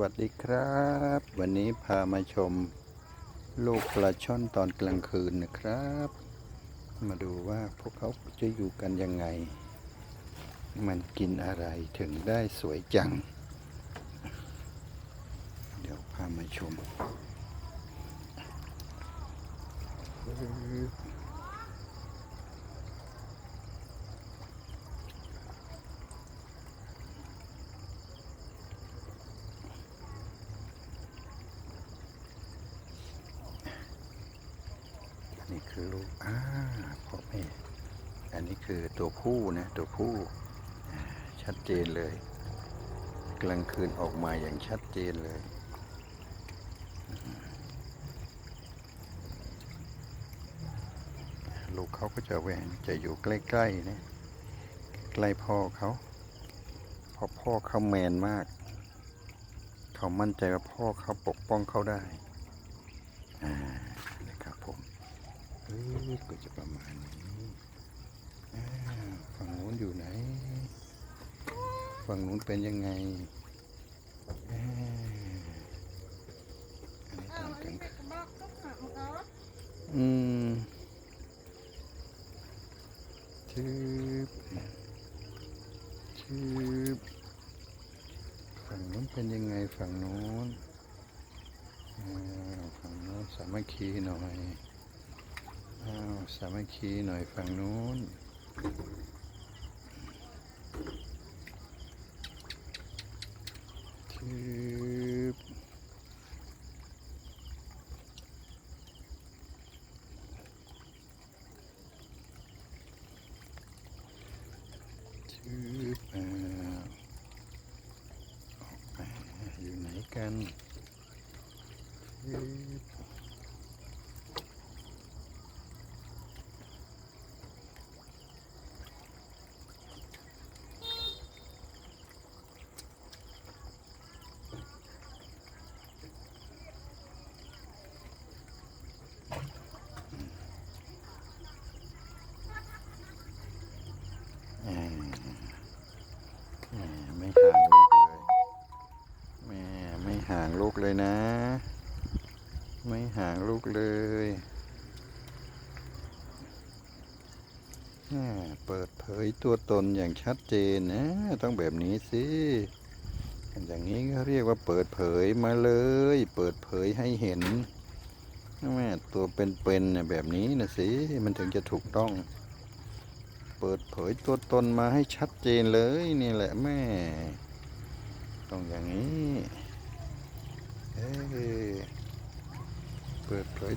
วัสดีครับ วันนี้พามาชม ลูกปลาช่อนตอนกลางคืนนะครับ มาดูว่าพวกเขาจะอยู่กันยังไง มันกินอะไรถึงได้สวยจัง เดี๋ยวพามาชม อันนี้คือลูกอ่าพ่อแม่อันนี้คือตัวผู้นะตัวผู้ชัดเจนเลย กลางคืนออกมาอย่างชัดเจนเลยลูกเขาก็จะแหวงจะอยู่ใกล้ๆนะใกล้พ่อเขาเพราะพ่อเขาแมนมาก เขามั่นใจว่าพ่อเขาปกป้องเขาได้อ่า เฮ้ยก็จะประมาณนี้ฝั่งนู้นอยู่ไหน ฝั่งนู้นเป็นยังไงอ่าอันนี้ตอนกลางคืนอืมชืบชืบฝั่งนู้นเป็นยังไงฝั่งนู้นฝั่งนู้นสามัคคีหน่อย อ้าวสามัคคีหน่อยฝั่งนู้นชืบชืบอ้าวออกมาอยู่ไหนกันชืบ ไม่ห่างลูกเลยแม่ไม่ห่างลูกเลยนะ ไม่ห่างลูกเลยแม่เปิดเผยตัวตนอย่างชัดเจนนะ ต้องแบบนี้สิอย่างนี้ก็เรียกว่าเปิดเผยมาเลย เปิดเผยให้เห็นแม่ตัวเป็นๆเนี่ยแบบนี้นะสิ มันถึงจะถูกต้อง ปิดเผยตัวตนมาให้ชัดเจนเลยนี่แหละแม่ ต้องอย่างนี้เเปิดเผย